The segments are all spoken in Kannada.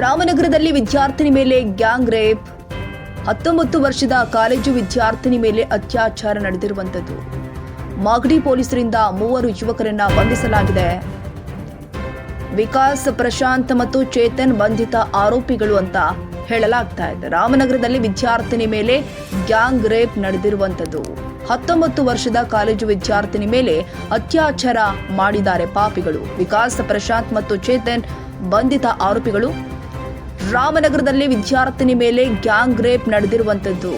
ರಾಮನಗರದಲ್ಲಿ ವಿದ್ಯಾರ್ಥಿನಿ ಮೇಲೆ ಗ್ಯಾಂಗ್ ರೇಪ್. ಹತ್ತೊಂಬತ್ತು ವರ್ಷದ ಕಾಲೇಜು ವಿದ್ಯಾರ್ಥಿನಿ ಮೇಲೆ ಅತ್ಯಾಚಾರ ನಡೆದಿರುವಂಥದ್ದು. ಮಾಗಡಿ ಪೊಲೀಸರಿಂದ ಮೂವರು ಯುವಕರನ್ನ ಬಂಧಿಸಲಾಗಿದೆ. ವಿಕಾಸ್ ಪ್ರಶಾಂತ್ ಮತ್ತು ಚೇತನ್ ಬಂಧಿತ ಆರೋಪಿಗಳು ಅಂತ ಹೇಳಲಾಗ್ತಾ ಇದೆ. ರಾಮನಗರದಲ್ಲಿ ವಿದ್ಯಾರ್ಥಿನಿ ಮೇಲೆ ಗ್ಯಾಂಗ್ ರೇಪ್ ನಡೆದಿರುವಂಥದ್ದು. ಹತ್ತೊಂಬತ್ತು ವರ್ಷದ ಕಾಲೇಜು ವಿದ್ಯಾರ್ಥಿನಿ ಮೇಲೆ ಅತ್ಯಾಚಾರ ಮಾಡಿದ್ದಾರೆ ಪಾಪಿಗಳು. ವಿಕಾಸ್ ಪ್ರಶಾಂತ್ ಮತ್ತು ಚೇತನ್ ಬಂಧಿತ ಆರೋಪಿಗಳು. ರಾಮನಗರದಲ್ಲಿ ವಿದ್ಯಾರ್ಥಿನಿ ಮೇಲೆ ಗ್ಯಾಂಗ್ ರೇಪ್ ನಡೆದಿರುವಂಥದ್ದು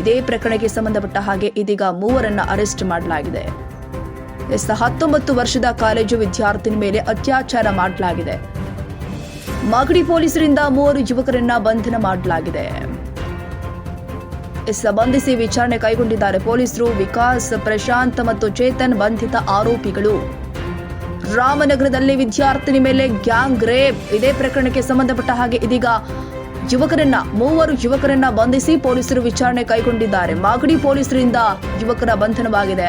ಇದೇ ಪ್ರಕರಣಕ್ಕೆ ಸಂಬಂಧಪಟ್ಟ ಹಾಗೆ ಇದೀಗ ಮೂವರನ್ನ ಅರೆಸ್ಟ್ ಮಾಡಲಾಗಿದೆ. ಎಸ್, ಹತ್ತೊಂಬತ್ತು ವರ್ಷದ ಕಾಲೇಜು ವಿದ್ಯಾರ್ಥಿನಿ ಮೇಲೆ ಅತ್ಯಾಚಾರ ಮಾಡಲಾಗಿದೆ. ಮಾಗಡಿ ಪೊಲೀಸರಿಂದ ಮೂವರು ಯುವಕರನ್ನ ಬಂಧನ ಮಾಡಲಾಗಿದೆ. ಎಸ್ ಬಂಧಿಸಿ ವಿಚಾರಣೆ ಕೈಗೊಂಡಿದ್ದಾರೆ ಪೊಲೀಸರು ವಿಕಾಸ್, ಪ್ರಶಾಂತ್ ಮತ್ತು ಚೇತನ್ ಬಂಧಿತ ಆರೋಪಿಗಳು. ರಾಮನಗರದಲ್ಲಿ ವಿದ್ಯಾರ್ಥಿನಿ ಮೇಲೆ ಗ್ಯಾಂಗ್ ರೇಪ್. ಇದೇ ಪ್ರಕರಣಕ್ಕೆ ಸಂಬಂಧಪಟ್ಟ ಹಾಗೆ ಇದೀಗ ಯುವಕರನ್ನ, ಮೂವರು ಯುವಕರನ್ನ ಬಂಧಿಸಿ ಪೊಲೀಸರು ವಿಚಾರಣೆ ಕೈಗೊಂಡಿದ್ದಾರೆ. ಮಾಗಡಿ ಪೊಲೀಸರಿಂದ ಯುವಕರ ಬಂಧನವಾಗಿದೆ.